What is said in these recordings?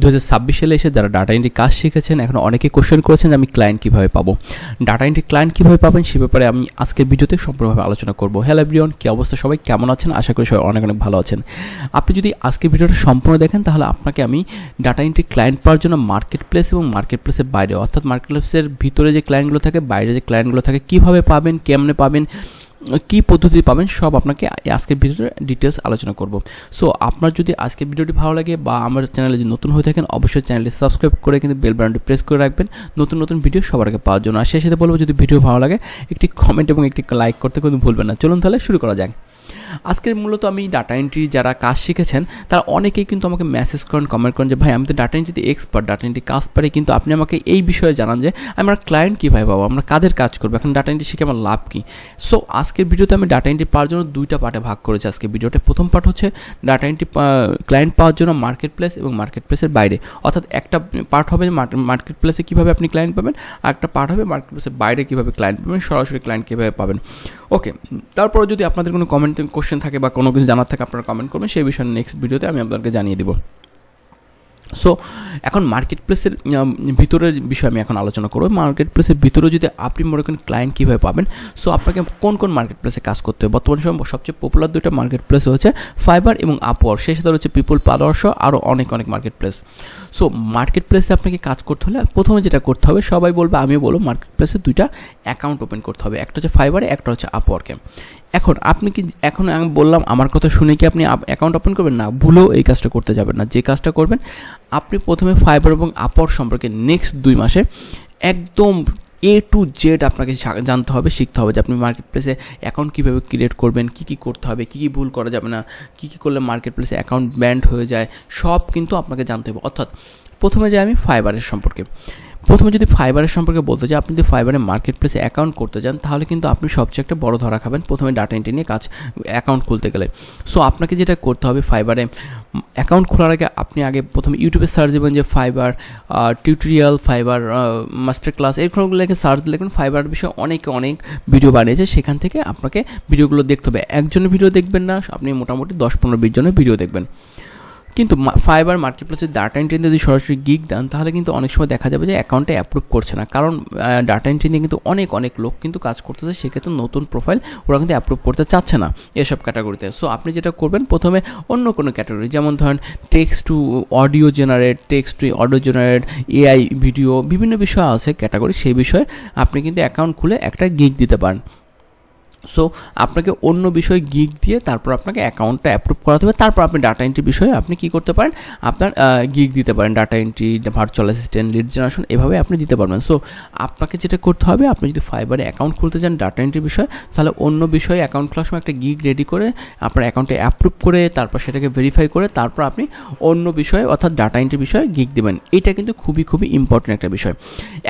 দু হাজার ছাব্বিশ সালে এসে যারা ডাটা এন্ট্রি কাজ শিখেছেন, এখন অনেকে কোশ্চেন করেছেন যে আমি ক্লায়েন্ট কীভাবে পাবো। ডাটা এন্ট্রি ক্লায়েন্ট কীভাবে পাবেন সে ব্যাপারে আমি আজকের ভিডিওতে সম্পূর্ণভাবে আলোচনা করব। হ্যালো এভরিওয়ান কী অবস্থা? সবাই কেমন আছেন? আশা করি সবাই অনেক অনেক ভালো আছেন। আপনি যদি আজকের ভিডিওটা সম্পূর্ণ দেখেন, তাহলে আপনাকে আমি ডাটা এন্ট্রি ক্লায়েন্ট পাওয়ার জন্য মার্কেট প্লেস এবং মার্কেট প্লেসের বাইরে, অর্থাৎ মার্কেট প্লেসের ভিতরে যে ক্লায়েন্টগুলো থাকে, বাইরে যে ক্লায়েন্টগুলো থাকে, কীভাবে পাবেন, কেমনে পাবেন কী পদ্ধতি পাবেন সব আপনাকে আজকের ভিডিওতে ডিটেলস আলোচনা করব। সো আপনার যদি আজকের ভিডিওটি ভালো লাগে বা আমার চ্যানেলে যদি নতুন হয়ে থাকেন, অবশ্যই চ্যানেলটি সাবস্ক্রাইব করে কিন্তু বেল বাটনটি প্রেস করে রাখবেন। নতুন নতুন ভিডিও সবার আগে পাওয়ার জন্য। আর সেই সাথে বলব, যদি ভিডিও ভালো লাগে, একটি কমেন্ট এবং একটি লাইক করতে কিন্তু ভুলবেন না। চলুন তাহলে শুরু করা যাক। আজকের মূলত আমি ডাটা এন্ট্রি যারা কাজ শিখেছেন, তারা অনেকেই কিন্তু আমাকে মেসেজ করেন কমেন্ট করেন যে, ভাই, আমি তো ডাটা এন্ট্রিতে এক্সপার্ট ডাটা এন্ট্রি কাজ পারি কিন্তু আপনি আমাকে এই বিষয়ে জানান যে, আমার ক্লায়েন্ট কীভাবে পাবো, আমরা কাদের কাজ করব, এখন ডাটা এন্ট্রি শিখে আমার লাভ কী? সো আজকের ভিডিওতে আমি ডাটা এন্ট্রি পাওয়ার জন্য দুইটা পার্টে ভাগ করেছি আজকে ভিডিওতে প্রথম পার্ট হচ্ছে ডাটা এন্ট্রি ক্লায়েন্ট পাওয়ার জন্য মার্কেট প্লেস এবং মার্কেট প্লেসের বাইরে। অর্থাৎ একটা পার্ট হবে মার্কেট প্লেসে কীভাবে আপনি ক্লায়েন্ট পাবেন, আর একটা পার্ট হবে মার্কেট প্লেসের বাইরে কীভাবে ক্লায়েন্ট পাবেন, সরাসরি ক্লায়েন্ট কীভাবে পাবেন। ওকে তারপরে যদি আপনাদের কোনো কমেন্ট কোশ্চেন থাকে বা কোনো কিছু জানার থাকে, আপনারা কমেন্ট করবেন। সেই বিষয়ে নেক্সট ভিডিওতে আমি আপনাদেরকে জানিয়ে দেবো। সো এখন মার্কেট প্লেসের ভিতরের বিষয়ে আমি এখন আলোচনা করব। মার্কেট প্লেসের ভিতরে যদি আপনি মনে করেন ক্লায়েন্ট কীভাবে পাবেন সো আপনাকে কোন কোন মার্কেট প্লেসে কাজ করতে হবে? বর্তমান সময় সবচেয়ে পপুলার দুটো মার্কেট প্লেস হচ্ছে ফাইবার এবং আপওয়ার সেই সাথে হচ্ছে পিপল পাওয়ার সহ আরও অনেক অনেক মার্কেট প্লেস সো মার্কেট প্লেসে আপনাকে কাজ করতে হলে প্রথমে যেটা করতে হবে, সবাই বলবে, আমিও বলব মার্কেট প্লেসে দুইটা অ্যাকাউন্ট ওপেন করতে হবে। একটা হচ্ছে ফাইবারে একটা হচ্ছে আপওয়ার্কে এখন আপনি কি, এখন আমি বললাম, আমার কথা শুনে কি আপনি অ্যাকাউন্ট ওপেন করবেন? না, ভুলেও এই কাজটা করতে যাবেন না। যে কাজটা করবেন, আপনি প্রথমে ফাইবার এবং আপর সম্পর্কে নেক্সট দুই মাসে একদম এ টু জেড আপনাকে জানতে হবে, শিখতে হবে যে আপনি মার্কেট প্লেসে অ্যাকাউন্ট কীভাবে ক্রিয়েট করবেন, কী কী করতে হবে, কী কী ভুল করা যাবে না, কী কী করলে মার্কেট প্লেসে অ্যাকাউন্ট ব্যান্ড হয়ে যায়, সব কিন্তু আপনাকে জানতে হবে। অর্থাৎ প্রথমে যাই আমি ফাইবারের সম্পর্কে। প্রথমে যদি ফাইবারের সম্পর্কে বলতে চাই, আপনি যদি ফাইবারে মার্কেট প্লেসে অ্যাকাউন্ট করতে চান, তাহলে কিন্তু আপনি সবচেয়ে একটা বড় ধরা খাবেন। প্রথমে ডাটা এন্ট্রি নিয়ে কাজ অ্যাকাউন্ট খুলতে গেলে। সো আপনাকে যেটা করতে হবে ফাইবারে অ্যাকাউন্ট খোলার আগে আপনি আগে প্রথমে ইউটিউবে সার্চ দেবেন যে Fiverr tutorial Fiverr master class এরকমগুলো লেখে সার্চ দেখবেন ফাইবার বিষয়ে অনেকে অনেক ভিডিও বানিয়েছে। সেখান থেকে আপনাকে ভিডিওগুলো দেখতে হবে। একজনের ভিডিও দেখবেন না, আপনি মোটামুটি দশ পনেরো বিশ জনের ভিডিও দেখবেন। কিন্তু ফাইবার মার্কেটপ্লেসের ডাটা এন্ট্রি যদি সরাসরি গিগ দেন, তাহলে কিন্তু অনেক সময় দেখা যাবে যে অ্যাকাউন্টে অ্যাপ্রুভ করছে না। কারণ ডাটা এন্ট্রি নিয়ে কিন্তু অনেক অনেক লোক কিন্তু কাজ করতেছে, সেক্ষেত্রে নতুন প্রোফাইল ওরা কিন্তু অ্যাপ্রুভ করতে চাচ্ছে না এসব ক্যাটাগরিতে সো আপনি যেটা করবেন, প্রথমে অন্য কোনো ক্যাটাগরি যেমন ধরেন text to audio generate text to audio generate AI video বিভিন্ন বিষয় আছে ক্যাটাগরি সেই বিষয়ে আপনি কিন্তু অ্যাকাউন্ট খুলে একটা গিগ দিতে পারেন। সো আপনাকে অন্য বিষয় গিগ দিয়ে তারপর আপনাকে অ্যাকাউন্টটা অ্যাপ্রুভ করাতে হবে। তারপর আপনি ডাটা এন্ট্রি বিষয়ে আপনি কী করতে পারেন? আপনার গিগ দিতে পারেন। Data entry virtual assistant lead generation এভাবে আপনি দিতে পারবেন। সো আপনাকে যেটা করতে হবে, আপনি যদি ফাইবারে অ্যাকাউন্ট খুলতে চান ডাটা এন্ট্রি বিষয়ে, তাহলে অন্য বিষয়ে অ্যাকাউন্ট খোলার সময় একটা গিগ রেডি করে আপনার অ্যাকাউন্টে অ্যাপ্রুভ করে, তারপর সেটাকে ভেরিফাই করে, তারপর আপনি অন্য বিষয়ে অর্থাৎ ডাটা এন্ট্রি বিষয়ে গিগ দেবেন। এটা কিন্তু খুবই খুবই ইম্পর্টেন্ট একটা বিষয়।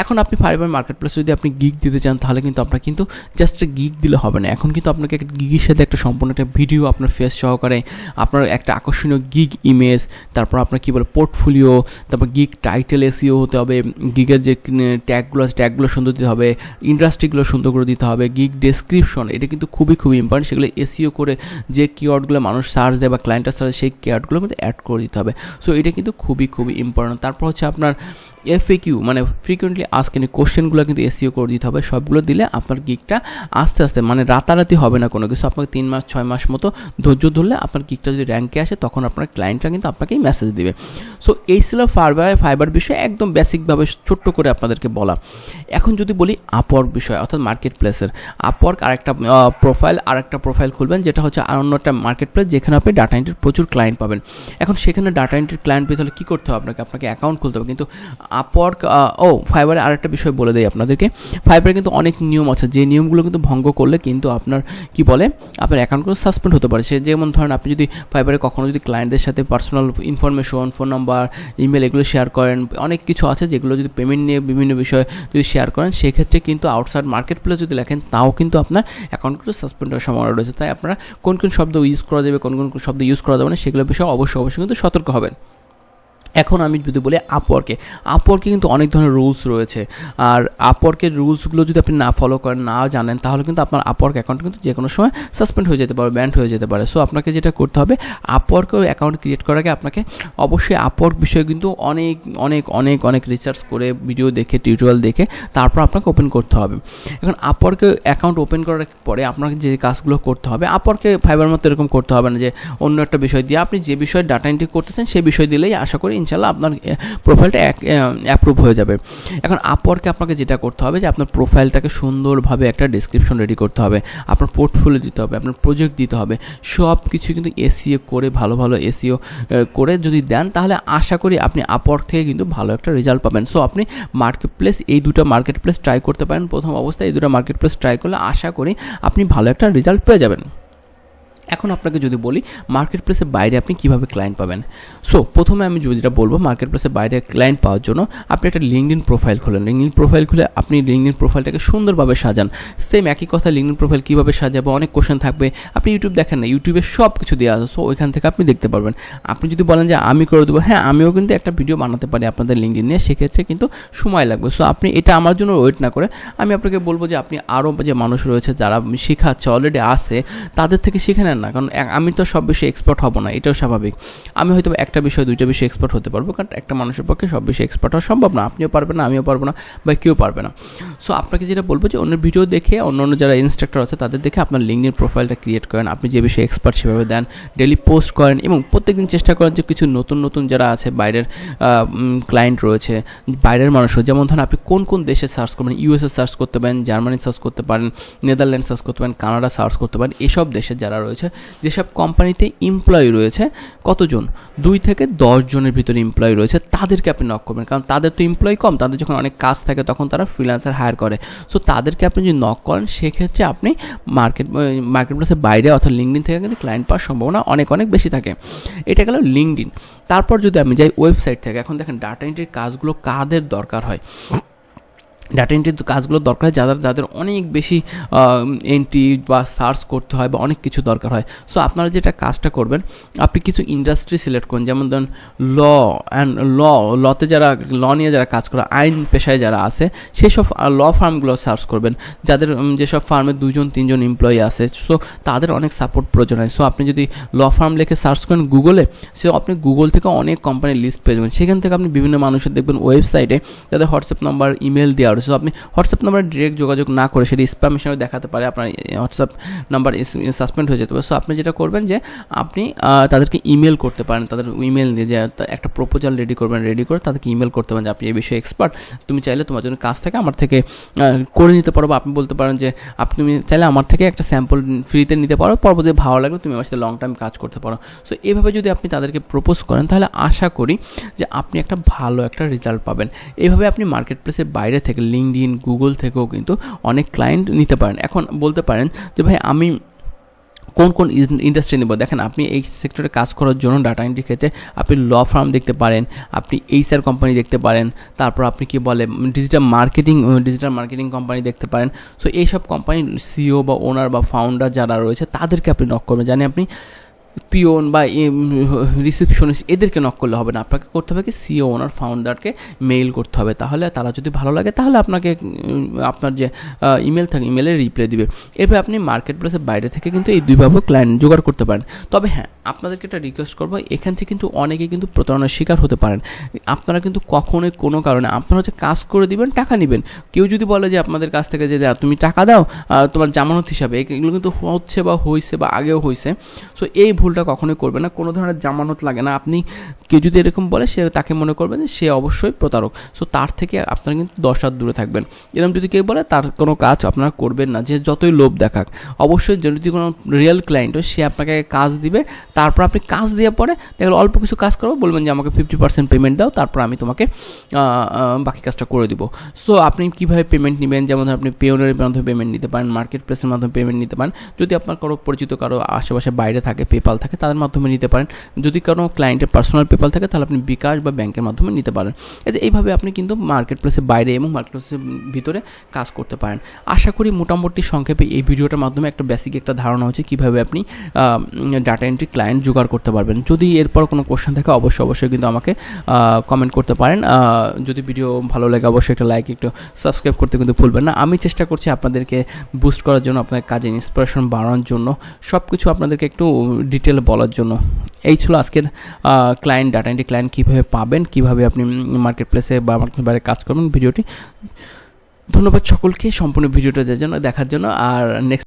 এখন আপনি ফাইবার মার্কেট প্লেসে যদি আপনি গিগ দিতে চান, তাহলে কিন্তু আপনার কিন্তু জাস্ট গিগ দিলে হবে না। এখন কিন্তু আপনাকে একটা গিগের সাথে একটা সম্পূর্ণ একটা ভিডিও আপনার ফেস সহকারে আপনার একটা আকর্ষণীয় গিগ ইমেজ তারপর আপনার কী বলে পোর্টফোলিও তারপর গিগ টাইটেল এসিও হতে হবে গিগের যে ট্যাগগুলো আছে ট্যাগগুলো সুন্দর দিতে হবে ইন্ডাস্ট্রিগুলো সুন্দর করে দিতে হবে গিগ ডেসক্রিপশন এটা কিন্তু খুবই খুবই ইম্পর্টেন্ট সেগুলো এসিও করে যে কিওয়ার্ডগুলো মানুষ সার্চ দেয় বা ক্লায়েন্টের সার্চ সেই কিওয়ার্ডগুলো কিন্তু অ্যাড করে দিতে হবে। সো এটা কিন্তু খুবই খুবই ইম্পর্টেন্ট তারপর হচ্ছে আপনার এফএকিউ মানে ফ্রিকুয়েন্টলি আজকেনি কোশ্চেনগুলো কিন্তু এসিও করে দিতে হবে। সবগুলো দিলে আপনার গিকটা আস্তে আস্তে মানে রাতারাতি হবে না কোনো কিছু। আপনাকে তিন মাস, ছয় মাস মতো ধৈর্য ধরলে আপনার গিকটা যদি র্যাঙ্কে আসে, তখন আপনার ক্লায়েন্টরা কিন্তু আপনাকেই মেসেজ দিবে। সো এই ছিল ফাইবার ফাইবার বিষয়ে, একদম বেসিকভাবে ছোট্ট করে আপনাদেরকে বলা। এখন যদি বলি আপওয়ার্ক বিষয়, অর্থাৎ মার্কেট প্লেসের আপওয়ার্ক আর একটা প্রোফাইল আর একটা প্রোফাইল খুলবেন, যেটা হচ্ছে আর অন্য একটা মার্কেট প্লেস যেখানে আপনি ডাটা এন্ট্রির প্রচুর ক্লায়েন্ট পাবেন। এখন সেখানে ডাটা এন্ট্রির ক্লায়েন্ট পেতে হলে কী করতে হবে? আপনাকে আপনাকে অ্যাকাউন্ট খুলতে হবে। কিন্তু আপওয়ার্ক ও ফাইবারে আরেকটা বিষয় বলে দেয় আপনাদেরকে। ফাইবারে কিন্তু অনেক নিয়ম আছে। যে নিয়মগুলো কিন্তু ভঙ্গ করলে কিন্তু আপনার, কি বলে, আপনার অ্যাকাউন্টগুলো সাসপেন্ড হতে পারে। সে যেমন ধরেন আপনি যদি ফাইবারে কখনো যদি ক্লায়েন্টদের সাথে personal information phone number email এগুলো শেয়ার করেন, অনেক কিছু আছে যেগুলো যদি পেমেন্ট নিয়ে বিভিন্ন বিষয় যদি শেয়ার করেন, সেক্ষেত্রে কিন্তু আউটসাইড মার্কেট প্লেস যদি লেখেন, তাও কিন্তু আপনার অ্যাকাউন্টগুলো সাসপেন্ড হওয়ার সম্ভাবনা রয়েছে। তাই আপনারা কোন কোন শব্দ ইউজ করা যাবে, কোন কোন শব্দ ইউজ করা যাবে না, সেগুলো বিষয়ে অবশ্যই অবশ্যই কিন্তু সতর্ক হবেন। এখন আমি যদি বলি আপওয়ার্কে আপওয়ার্কে কিন্তু অনেক ধরনের রুলস রয়েছে। আর আপওয়ার্কের রুলসগুলো যদি আপনি না ফলো করেন, না জানেন, তাহলে কিন্তু আপনার আপওয়ার্ক অ্যাকাউন্ট কিন্তু যে কোনো সময় সাসপেন্ড হয়ে যেতে পারে ব্যান্ড হয়ে যেতে পারে। সো আপনাকে যেটা করতে হবে আপওয়ার্কে অ্যাকাউন্ট ক্রিয়েট করার আগে আপনাকে অবশ্যই আপওয়ার্ক বিষয়ে কিন্তু অনেক অনেক অনেক অনেক রিসার্চ করে ভিডিও দেখে টিউটোরিয়াল দেখে তারপর আপনাকে ওপেন করতে হবে। এখন আপওয়ার্কে অ্যাকাউন্ট ওপেন করার পরে আপনাকে যে কাজগুলো করতে হবে আপওয়ার্কে ফাইবার মতো এরকম করতে হবে না যে অন্য একটা বিষয় দিয়ে আপনি যে বিষয়ে ডাটা এন্ট্রি করতে চান সেই বিষয় দিলেই আশা করি ইনশাল্লাহ আপনার প্রোফাইলটা অ্যাপ্রুভ হয়ে যাবে। এখন আপওয়ার্কে আপনাকে যেটা করতে হবে যে আপনার প্রোফাইলটাকে সুন্দরভাবে একটা ডিসক্রিপশন রেডি করতে হবে। আপনার পোর্টফোলিও দিতে হবে, আপনার প্রজেক্ট দিতে হবে। সব কিছু কিন্তু এসিও করে, ভালো ভালো এসিও করে যদি দেন, তাহলে আশা করি আপনি আপওয়ার্ক থেকে কিন্তু ভালো একটা রেজাল্ট পাবেন। সো আপনি মার্কেট প্লেস এই দুটো মার্কেট প্লেস ট্রাই করতে পারেন। প্রথম অবস্থায় এই দুটো মার্কেট প্লেস ট্রাই করলে আশা করি আপনি ভালো একটা রেজাল্ট পেয়ে যাবেন। এখন আপনাকে যদি বলি মার্কেট প্লেসের বাইরে আপনি কীভাবে ক্লায়েন্ট পাবেন? সো প্রথমে আমি যেটা বলব মার্কেট প্লেসের বাইরে ক্লায়েন্ট পাওয়ার জন্য আপনি একটা লিঙ্কডিন প্রোফাইল খোলেন। লিঙ্কডিন প্রোফাইল খুলে আপনি লিঙ্কডিন প্রোফাইলটাকে সুন্দরভাবে সাজান। সেম একই কথা লিঙ্কডিন প্রোফাইল কীভাবে সাজাবো, অনেক কোশ্চেন থাকবে। আপনি ইউটিউব দেখেন না ইউটিউবে সব কিছু দেওয়া আছে। সো ওইখান থেকে আপনি দেখতে পারবেন। আপনি যদি বলেন যে, আমি করে দেবো হ্যাঁ আমিও কিন্তু একটা ভিডিও বানাতে পারি আপনাদের লিঙ্কডিন নিয়ে। সেক্ষেত্রে কিন্তু সময় লাগবে। সো আপনি এটা আমার জন্য ওয়েট না করে আমি আপনাকে বলব যে, আপনি আরও যে মানুষ রয়েছে, যারা শেখাচ্ছে অলরেডি আসে তাদের থেকে শিখে নেন। না? কারণ আমি তো সব বিষয়ে এক্সপার্ট হব না, এটাও স্বাভাবিক। আমি হয়তো একটা বিষয়, দুইটা বিষয়ে এক্সপার্ট হতে পারব, কারণ একটা মানুষের পক্ষে সব বিষয়ে এক্সপার্ট হওয়া সম্ভব না। আপনিও পারবেন না, আমিও পারব না, বা কেউ পারবে না। সো আপনাকে যেটা বলব যে অন্য ভিডিও দেখে, অন্য অন্য যারা ইনস্ট্রাক্টর আছে, তাদের দেখে আপনার লিঙ্কডিন প্রোফাইলটা ক্রিয়েট করেন। আপনি যে বিষয়ে এক্সপার্ট সেভাবে দেন ডেলি পোস্ট করেন, এবং প্রত্যেকদিন চেষ্টা করেন যে, কিছু নতুন নতুন যারা আছে, বাইরের ক্লায়েন্ট রয়েছে, বাইরের মানুষও যেমন ধরেন, আপনি কোন কোন দেশে সার্চ করবেন? ইউএসএ সার্চ করতে পারেন জার্মানি সার্চ করতে পারেন নেদারল্যান্ড সার্চ করতে পারেন কানাডা সার্চ করতে পারেন, এসব দেশে যারা রয়েছে যেসব কোম্পানিতে এমপ্লয়ি রয়েছে, কতজন? দুই থেকে দশ জনের ভিতরে এমপ্লয়ি রয়েছে, তাদেরকে আপনি নক করবেন। কারণ তাদের তো এমপ্লয়ি কম, তাদের যখন অনেক কাজ থাকে তখন তারা ফ্রিল্যান্সার হায়ার করে। সো তাদেরকে আপনি যদি নক করেন, সেক্ষেত্রে আপনি মার্কেট মার্কেট প্লেসের বাইরে অর্থাৎ লিঙ্কডিন থেকে কিন্তু ক্লায়েন্ট পাওয়ার সম্ভাবনা অনেক অনেক বেশি থাকে। এটা গেল লিঙ্কডিন তারপর যদি আমি যাই ওয়েবসাইট থেকে, এখন দেখেন ডাটা এন্ট্রির কাজগুলো কাদের দরকার হয়? ডাটা এন্ট্রির কাজগুলো দরকার হয় যাদের যাদের অনেক বেশি এন্ট্রি বা সার্চ করতে হয় বা অনেক কিছু দরকার হয়। সো আপনারা যেটা কাজটা করবেন, আপনি কিছু ইন্ডাস্ট্রি সিলেক্ট করুন। যেমন ধরুন ল অ্যান্ড ল লতে যারা ল নিয়ে যারা কাজ করে, আইন পেশায় যারা আছে সেই সব ল ফার্মগুলো সার্চ করবেন। যাদের যেসব ফার্মে দুজন তিনজন এমপ্লয়ি আছে সো তাদের অনেক সাপোর্ট প্রয়োজন হয়। সো আপনি যদি ল ফার্ম লিখে সার্চ করেন গুগলে সে আপনি গুগল থেকে অনেক কোম্পানির লিস্ট পেয়ে যাবেন। সেখান থেকে আপনি বিভিন্ন মানুষের দেখবেন ওয়েবসাইটে যাদের হোয়াটসঅ্যাপ নাম্বার ইমেল দেওয়া রয়েছে আপনি হোয়াটসঅ্যাপ নাম্বারে ডিরেক্ট যোগাযোগ না করে সেটি স্প্যাম হিসেবে দেখাতে পারে, আপনার হোয়াটসঅ্যাপ নাম্বার সাসপেন্ড হয়ে যেতে পারে। সো আপনি যেটা করবেন যে, আপনি তাদেরকে ইমেল করতে পারেন, তাদের ইমেল দিয়ে যে একটা প্রপোজাল রেডি করবেন রেডি করে তাদেরকে ইমেল করতে পারেন যে, আপনি এই বিষয়ে এক্সপার্ট তুমি চাইলে তোমার জন্য কাজ থেকে আমার থেকে করে নিতে পারো। বা আপনি বলতে পারেন যে, আপনি চাইলে আমার থেকে একটা স্যাম্পল ফ্রিতে নিতে পারো, পরবর্তী ভালো লাগলে তুমি আমার সাথে লং টাইম কাজ করতে পারো। সো এভাবে যদি আপনি তাদেরকে প্রপোজ করেন, তাহলে আশা করি যে, আপনি একটা ভালো একটা রেজাল্ট পাবেন। এইভাবে আপনি মার্কেট প্লেসের বাইরে থেকে লিঙ্কডিন গুগল থেকেও কিন্তু অনেক ক্লায়েন্ট নিতে পারেন। এখন বলতে পারেন যে, ভাই, আমি কোন কোন ইন্ডাস্ট্রি নেব? দেখেন, আপনি এই সেক্টরে কাজ করার জন্য ডাটা এন্ট্রি ক্ষেত্রে আপনি ল ফার্ম দেখতে পারেন, আপনি এইচআর কোম্পানি দেখতে পারেন, তারপর আপনি কি বলে digital marketing digital marketing company দেখতে পারেন। সো এইসব কোম্পানি সিও বা ওনার বা ফাউন্ডার যারা রয়েছে, তাদেরকে আপনি নক করবেন। জানি আপনি পিওন বা রিসেপশনিস্ট এদেরকে নক করলে হবে না। আপনাকে করতে হবে কি সিও ওনার ফাউন্ডারকে মেইল করতে হবে। তাহলে তারা যদি ভালো লাগে, তাহলে আপনাকে আপনার যে ইমেল থাকে ইমেলে রিপ্লাই দিবে। এভাবে আপনি মার্কেট প্লেসের বাইরে থেকে কিন্তু এই দুইভাবে ক্লায়েন্ট জোগাড় করতে পারেন। তবে হ্যাঁ আপনাদেরকে একটা রিকোয়েস্ট করব, এখান থেকে কিন্তু অনেকে কিন্তু প্রতারণার শিকার হতে পারেন। আপনারা কিন্তু কখনোই কোনো কারণে, আপনারা হচ্ছে কাজ করে দিবেন, টাকা নেবেন। কেউ যদি বলে যে আপনাদের কাছ থেকে যে তুমি টাকা দাও তোমার জামানত হিসাবে। এগুলো কিন্তু হচ্ছে বা হয়েছে বা আগেও হয়েছে সো এই ভুলটা কখনোই করবে না। কোনো ধরনের জামানত লাগে না। আপনি, কেউ যদি এরকম বলে, সে তাকে মনে করবেন যে সে অবশ্যই প্রতারক। সো তার থেকে আপনারা কিন্তু দশ হাত দূরে থাকবেন। এরকম যদি কেউ বলে, তার কোনো কাজ আপনারা করবেন না। যে যতই লোভ দেখাক, অবশ্যই যদি কোনো রিয়েল ক্লায়েন্ট হয়, সে আপনাকে কাজ দিবে তারপর আপনি কাজ দেওয়ার পরে দেখলে অল্প কিছু কাজ করব, বলবেন যে আমাকে ফিফটি পার্সেন্ট পেমেন্ট দাও, তারপর আমি তোমাকে বাকি কাজটা করে দিব। সো আপনি কীভাবে পেমেন্ট নেবেন? যেমন আপনি পেওনের মাধ্যমে পেমেন্ট নিতে পারেন মার্কেট প্লেসের মাধ্যমে পেমেন্ট নিতে পারেন। যদি আপনার কারও পরিচিত কারও আশেপাশে বাইরে থাকে পেপাল থাকে, তাদের মাধ্যমে নিতে পারেন। যদি কারও ক্লায়েন্টের পার্সোনাল পেপাল থাকে, তাহলে আপনি বিকাশ বা ব্যাংকের মাধ্যমে নিতে পারেন। এইভাবে আপনি কিন্তু মার্কেট প্লেসের বাইরে এবং মার্কেট প্লেসের ভিতরে কাজ করতে পারেন। আশা করি মোটামুটি সংক্ষেপে এই ভিডিওটার মাধ্যমে একটা বেসিক একটা ধারণা হচ্ছে কীভাবে আপনি ডাটা এন্ট্রি ক্লায়েন্ট ক্লায়েন্ট জোগাড় করতে পারবেন। যদি এরপর কোনো কোশ্চেন থাকে, অবশ্যই অবশ্যই কিন্তু আমাকে কমেন্ট করতে পারেন। যদি ভিডিও ভালো লাগে, অবশ্যই একটা লাইক একটু সাবস্ক্রাইব করতে কিন্তু ভুলবেন না। আমি চেষ্টা করছি আপনাদেরকে বুস্ট করার জন্য আপনার কাজে ইন্সপিরেশন বাড়ানোর জন্য সব কিছু আপনাদেরকে একটু ডিটেল বলার জন্য। এই ছিল আজকের ক্লায়েন্ট ডাটা এন্ট্রি ক্লায়েন্ট কীভাবে পাবেন, কীভাবে আপনি মার্কেট প্লেসে বা মার্কেট বাইরে কাজ করবেন ভিডিওটি ধন্যবাদ সকলকে, সম্পূর্ণ ভিডিওটা দেওয়ার জন্য দেখার জন্য, আর নেক্সট